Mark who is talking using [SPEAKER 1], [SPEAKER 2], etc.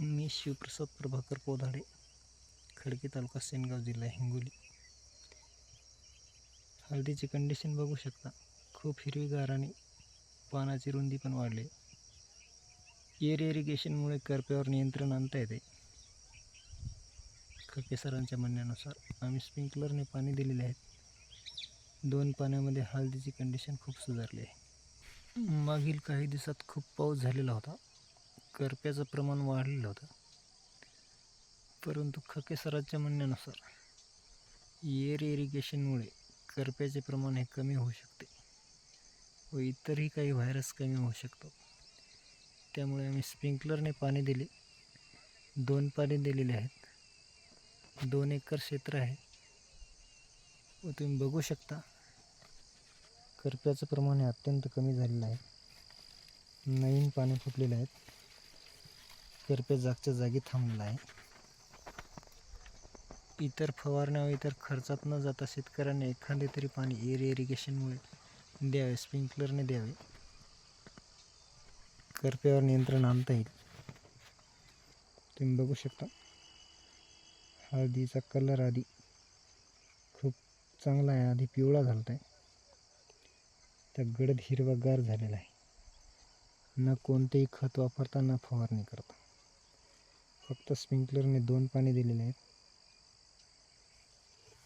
[SPEAKER 1] मी शिवप्रसाद प्रभाकर पोधाडे खडकी तालुका सेनगाव जिल्हा हिंगोली. हळदीची कंडिशन बघू शकता. खूप हिरवीगार आणि पानाची रुंदी पण वाढली. एअर इरिगेशनमुळे करप्यावर नियंत्रण आणता येते. खके सरांच्या म्हणण्यानुसार आम्ही स्प्रिंकलरने पाणी दिलेले आहेत. दोन पाण्यामध्ये हळदीची कंडिशन खूप सुधारली आहे. मागील काही दिवसात खूप पाऊस झालेला होता. करप्याचं प्रमाण वाढलेलं होतं. परंतु खके सरांच्या म्हणण्यानुसार एअर इरिगेशनमुळे करप्याचे प्रमाण हे कमी होऊ शकते व इतरही काही व्हायरस कमी होऊ शकतो. त्यामुळे आम्ही स्प्रिंकलरने पाणी दिले. दोन पाणी दिलेले आहेत. दोन एकर क्षेत्र आहे. व तुम्ही बघू शकता करप्याचं प्रमाण हे अत्यंत कमी झालेलं आहे. नवीन पाने फुटलेलं आहेत करपे जागच्या जागी थांबला आहे इतर फवारण्या व इतर खर्चात न जाता शेतकऱ्यांनी एखादे तरी पाणी एअर इरिगेशनमुळे द्यावे स्प्रिंकलरने द्यावे. करप्यावर नियंत्रण आणता येईल. तुम्ही बघू शकता. हळदीचा कलर आधी खूप चांगला आहे आधी पिवळा झाला आहे. त्या गडद हिरवागार झालेला आहे. न कोणतेही खत वापरता न फवारणी करता. फक्त स्प्रिंकलरने दोन पाणी दिलेले आहेत.